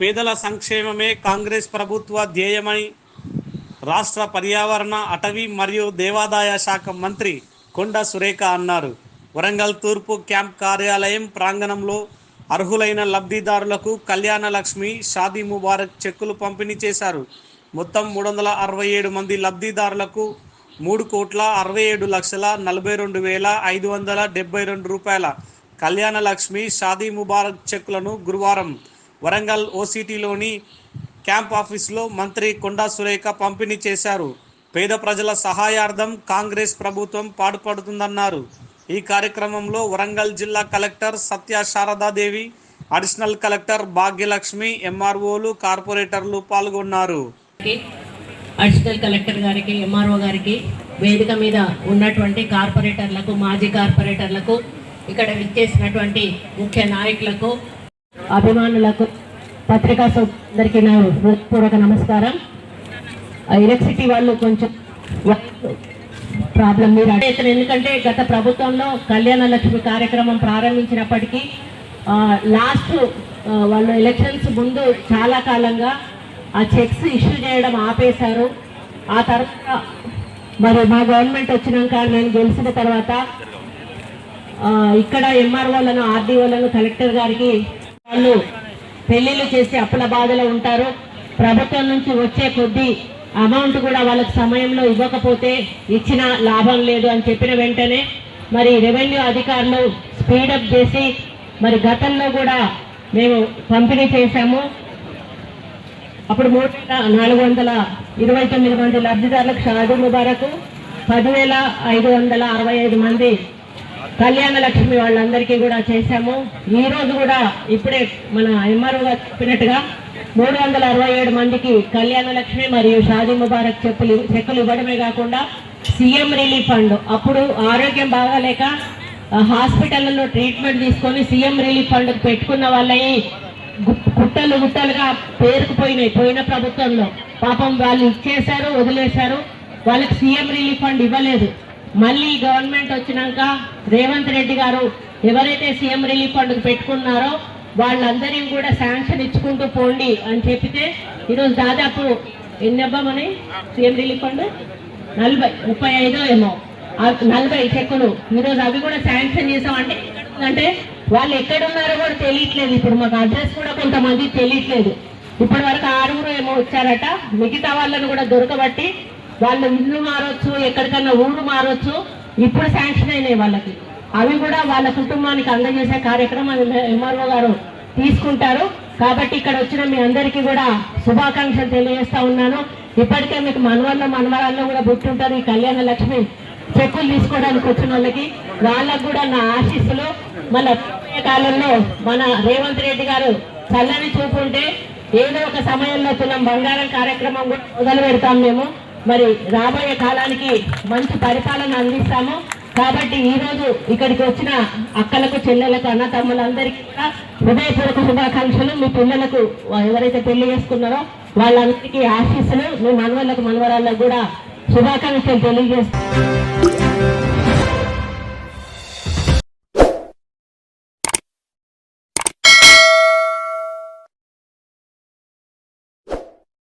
పేదల సంక్షేమమే కాంగ్రెస్ ప్రభుత్వ ధ్యేయమని రాష్ట్ర పర్యావరణ అటవీ మరియు దేవాదాయ శాఖ మంత్రి కొండ సురేఖ అన్నారు. వరంగల్ తూర్పు క్యాంప్ కార్యాలయం ప్రాంగణంలో అర్హులైన లబ్ధిదారులకు కళ్యాణ లక్ష్మి షాదీ ముబారక్ చెక్కులు పంపిణీ చేశారు. మొత్తం మూడు వందల అరవై ఏడు మంది లబ్ధిదారులకు మూడు కోట్ల అరవై ఏడు లక్షల నలభై రెండు వేల ఐదు వందల డెబ్బై రెండు రూపాయల కళ్యాణ లక్ష్మి షాదీ ముబారక్ చెక్కులను గురువారం వరంగల్ ఓసిటీలోని క్యాంప్ ఆఫీసులో మంత్రి కొండా సురేఖ పంపిణీ చేశారు. పేద ప్రజల సహాయార్థం కాంగ్రెస్ ప్రభుత్వం పాటుపడుతుందన్నారు. ఈ కార్యక్రమంలో వరంగల్ జిల్లా collector Satya Sharada Devi additional collector Bhagyalakshmi ఎంఆర్ఓలు కార్పొరేటర్లు పాల్గొన్నారు. అడిషనల్ కలెక్టర్ గారికి ఎంఆర్ఓ గారికి వేదిక మీద ఉన్నటువంటి కార్పొరేటర్లకు మాజీ కార్పొరేటర్లకు ఇక్కడ విచ్చేసినటువంటి ముఖ్య నాయకులకు అభిమానులకు పత్రికా సోదరికి నా హృదయపూర్వక నమస్కారం. ఆ ఎలక్ట్రిసిటీ వాళ్ళు కొంచెం ప్రాబ్లం మీరు అడిగితే ఎందుకంటే గత ప్రభుత్వంలో కళ్యాణ లక్ష్మి కార్యక్రమం ప్రారంభించినప్పటికీ లాస్ట్ వాళ్ళు ఎలక్షన్స్ ముందు చాలా కాలంగా ఆ చెక్స్ ఇష్యూ చేయడం ఆపేశారు. ఆ తర్వాత మరి మా గవర్నమెంట్ వచ్చినాక నేను గెలిచిన తర్వాత ఇక్కడ ఎంఆర్ఓలను ఆర్డీఓలను కలెక్టర్ గారికి వాళ్ళు పెళ్ళిళ్ళు చేసి అప్పుల బాధలో ఉంటారు. ప్రభుత్వం నుంచి వచ్చే కొద్దీ అమౌంట్ కూడా వాళ్ళకి సమయంలో ఇవ్వకపోతే ఇచ్చిన లాభం లేదు అని చెప్పిన వెంటనే మరి రెవెన్యూ అధికారులు స్పీడప్ చేసి మరి గతంలో కూడా మేము పంపిణీ చేశాము. అప్పుడు మూడు వేల నాలుగు వందల ఇరవై తొమ్మిది మంది లబ్ధిదారులకు షాదు ముబారకు పదివేల ఐదు వందల అరవై ఐదు మంది కళ్యాణ లక్ష్మి వాళ్ళందరికీ కూడా చేశాము. ఈరోజు కూడా ఇప్పుడే మన ఎంఆర్ఓ గారు చెప్పినట్టుగా మూడు వందల అరవై ఏడు మందికి కళ్యాణ లక్ష్మి మరియు షాదీ ముబారక్ చెప్పులు చెక్కులు ఇవ్వడమే కాకుండా సీఎం రిలీఫ్ ఫండ్. అప్పుడు ఆరోగ్యం బాగాలేక హాస్పిటల్లో ట్రీట్మెంట్ తీసుకొని సీఎం రిలీఫ్ ఫండ్ పెట్టుకున్న వాళ్ళని గుట్టలు గుట్టలుగా పేరుకుపోయినాయి పోయిన ప్రభుత్వంలో. పాపం వాళ్ళు ఇచ్చేశారు వదిలేశారు. వాళ్ళకి సీఎం రిలీఫ్ ఫండ్ ఇవ్వలేదు. మళ్ళీ గవర్నమెంట్ వచ్చినాక రేవంత్ రెడ్డి గారు ఎవరైతే సీఎం రిలీఫ్ ఫండ్ పెట్టుకున్నారో వాళ్ళందరినీ కూడా శాంక్షన్ ఇచ్చుకుంటూ పోండి అని చెప్పితే ఈరోజు దాదాపు ఎన్ని అవ్వమని సీఎం రిలీఫ్ ఫండ్? నలభై ముప్పై ఐదో ఏమో. నలభై చెక్కులు. ఈరోజు అవి కూడా శాంక్షన్ చేసామంటే అంటే వాళ్ళు ఎక్కడున్నారో కూడా తెలియట్లేదు. ఇప్పుడు మాకు అడ్రస్ కూడా కొంతమంది తెలియట్లేదు. ఇప్పటి వరకు ఆరుగురు ఏమో వచ్చారట. మిగతా వాళ్ళను కూడా దొరకబట్టి వాళ్ళ ఇల్లు మారొచ్చు ఎక్కడికన్నా ఊరు మారొచ్చు ఇప్పుడు శాంక్షన్ అయినాయి వాళ్ళకి. అవి కూడా వాళ్ళ కుటుంబానికి అందజేసే కార్యక్రమం ఎంఆర్ఓ గారు తీసుకుంటారు. కాబట్టి ఇక్కడ వచ్చిన మీ అందరికీ కూడా శుభాకాంక్షలు తెలియజేస్తా ఉన్నాను. ఇప్పటికే మీకు మనవల్లో మనవరాల్లో కూడా గుర్తుంటారు ఈ కళ్యాణ లక్ష్మి. చెక్కులు తీసుకోవడానికి వచ్చిన వాళ్ళకి. వాళ్ళకు కూడా నా ఆశీస్సులు. మన కాలంలో మన రేవంత్ రెడ్డి గారు చల్లని చూపుంటే ఏదో ఒక సమయంలో తులం బంగారం కార్యక్రమం కూడా మొదలు పెడతాం మేము. మరి రాబోయే కాలానికి మంచి పరిపాలన అందిస్తాము. కాబట్టి ఈ రోజు ఇక్కడికి వచ్చిన అక్కలకు చెల్లెలకు అన్న తమ్ములందరికీ కూడా హృదయపూర్వక శుభాకాంక్షలు. మీ పిల్లలకు ఎవరైతే పెళ్ళి చేసుకున్నారో వాళ్ళందరికీ ఆశీస్సులు. మీ మనవళ్ళకు మనవరాళ్ళకు కూడా శుభాకాంక్షలు తెలియజేస్తాను